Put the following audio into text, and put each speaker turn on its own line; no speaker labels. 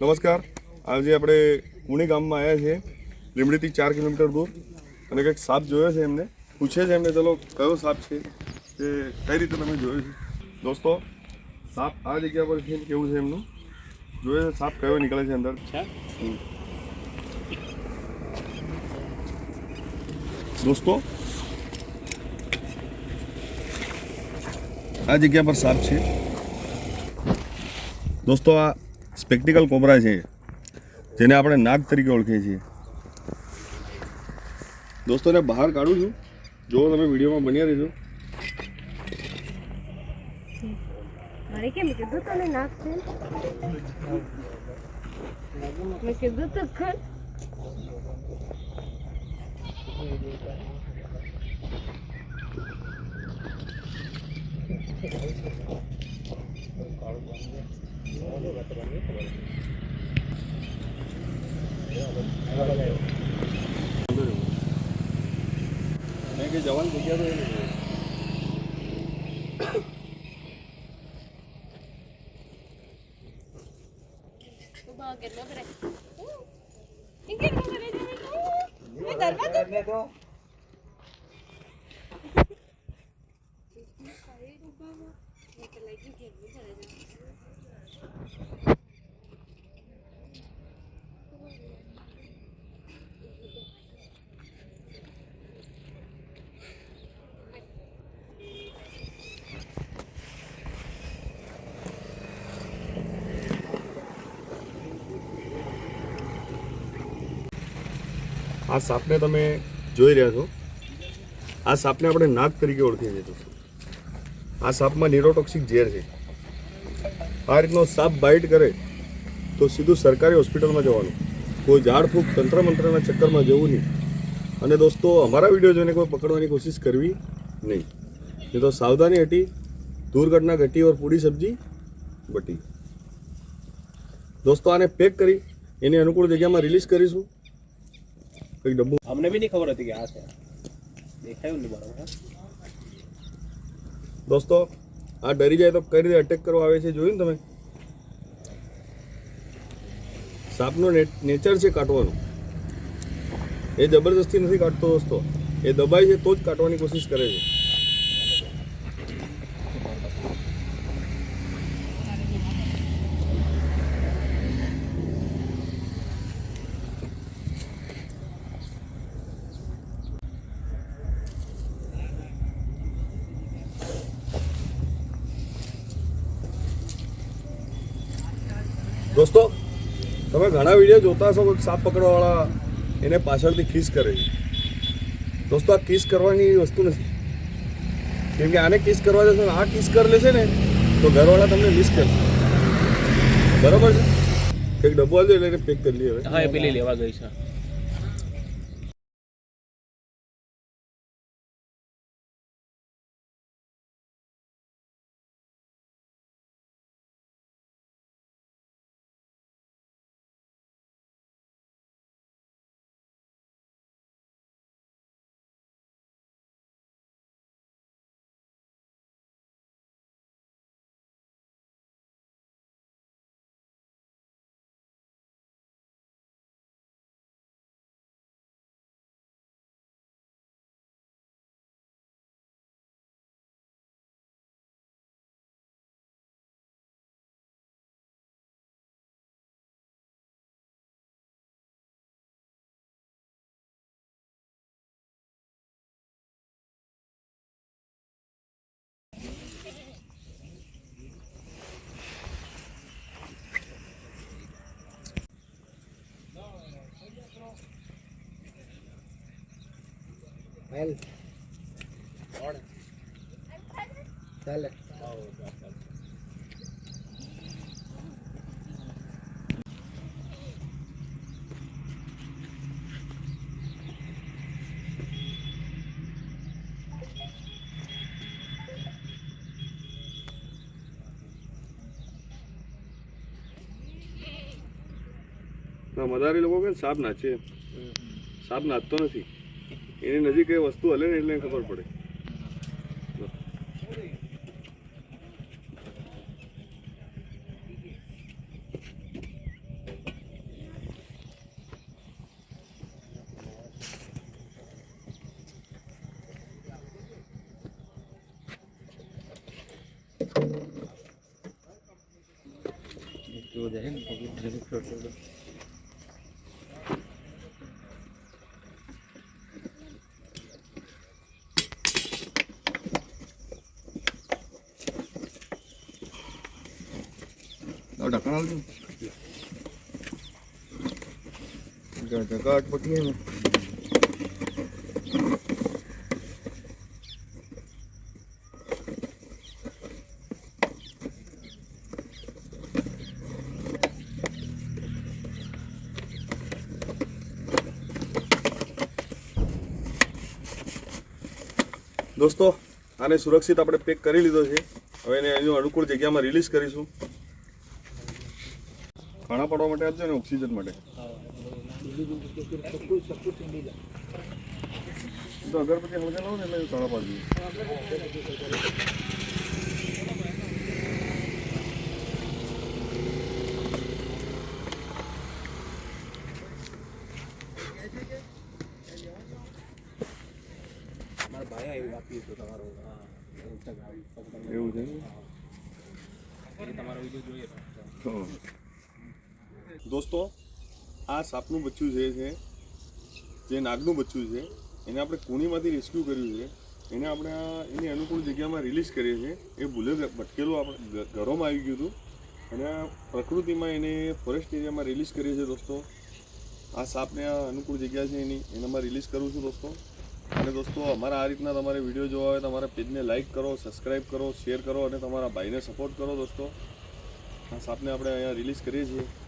નમસ્કાર. આજે આપણે કુણી ગામમાં આવ્યા છીએ. લીમડીથી ચાર કિલોમીટર દૂર. અને કંઈક સાપ જોયો છે એમને. પૂછે છે એમને ચલો કયો સાપ છે? કે કઈ રીતે તમે જોયો છે? દોસ્તો સાપ આ જગ્યા પર છે કેવું છે એમનું? જોયો છે સાપ કયો નીકળે છે અંદર. દોસ્તો આ જગ્યા પર સાપ છે. દોસ્તો આ સ્પેક્ટિકલ કોબરા છે જેને આપણે નાગ તરીકે ઓળખીએ છીએ. દોસ્તોને બહાર કાઢું છું. જો તમે વિડીયોમાં બન્યા રહેજો.
કેમ કીધું તને છે? મેં કીધું તો ખર.
જવાની જગ્યા તો એની છે. આ સાપને તમે જોઈ રહ્યા છો. આ સાપને આપણે નાગ તરીકે ઓળખીએ છીએ. આ સાપમાં નિરોટોક્સિક ઝેર છે. આ રીતનો સાપ બાઇટ કરે તો સીધું સરકારી હોસ્પિટલમાં જવાનું. કોઈ ઝાડફૂંક તંત્ર મંત્રના ચક્કરમાં જવું નહીં. અને દોસ્તો અમારા વીડિયો જોઈને કોઈ પકડવાની કોશિશ કરવી નહીં. નહીં તો સાવધાની હટી દુર્ઘટના ઘટી ઓર પૂરી સબ્જી બટી. દોસ્તો આને પેક કરી એની અનુકૂળ જગ્યામાં રિલીઝ કરીશું. કંઈક ડબ્બુ?
અમને બી નહીં ખબર હતી કે આ છે. દેખાયું નહીં બરાબર
દોસ્તો આ ડરી જાય તો કઈ રીતે અટેક કરવા આવે છે જોયું ને તમે? સાપનો નેચર છે કાટવાનું. એ જબરદસ્તી નથી કાટતો દોસ્તો. એ દબાય છે તો જ કાટવાની કોશિશ કરે છે. દોસ્તો, તમે ઘણા વીડિયો જોતા હશો સાપ પકડવાવાળા એને પાછળથી કિસ કરે છે. દોસ્તો, આ કિસ કરવાની વસ્તુ નથી. કેમ કે આને કિસ કરવા જશો આ કિસ કરી લેશે ને, તો ઘરવાળા તમને મિસ કરશે. બરાબર છે? કંઈક ડબ્બો આવી એટલે પેક કરી લઈએ હવે.
હા, એ પેલી લેવા ગઈ છે.
ના મદારી લોકો કે સાપ નાચે. સાપ નાચતો નથી. એની નજીક એ વસ્તુ હલે ને એટલે ખબર પડે.
જો
દેન પગલું ડ્રેસ ફ્લોટ દોસ્તો, આને સુરક્ષિત આપણે પેક કરી લીધો છે. હવે એને એની અનુકૂળ જગ્યામાં રિલીઝ કરીશું. ખાણા પાડવા માટે આપજો ને ઓક્સિજન માટે. તો અગરબત્તી હળગે લાવો ને એટલે ખાણા પાડજો. એવું છે
તમારો વીડિયો જોઈએ.
દોસ્તો, આ સાપનું બચ્ચું જે છે, જે નાગનું બચ્ચું છે, એને આપણે કુણીમાંથી રેસ્ક્યુ કર્યું છે. એને આપણે એની અનુકૂળ જગ્યામાં રિલીઝ કરીએ છીએ. એ ભૂલે ભટકેલું આપણે ઘરોમાં આવી ગયું હતું. અને પ્રકૃતિમાં એને ફોરેસ્ટ એરિયામાં રિલીઝ કરીએ છીએ દોસ્તો. આ સાપને આ અનુકૂળ જગ્યા છે એની, એનામાં રિલીઝ કરું છું દોસ્તો. અને દોસ્તો, અમારા આ રીતના તમારે વીડિયો જોવા હોય, તમારા પેજને લાઇક કરો સબસ્ક્રાઈબ કરો શેર કરો, અને તમારા ભાઈને સપોર્ટ કરો દોસ્તો. આ સાપને આપણે અહીંયા રિલીઝ કરીએ છીએ.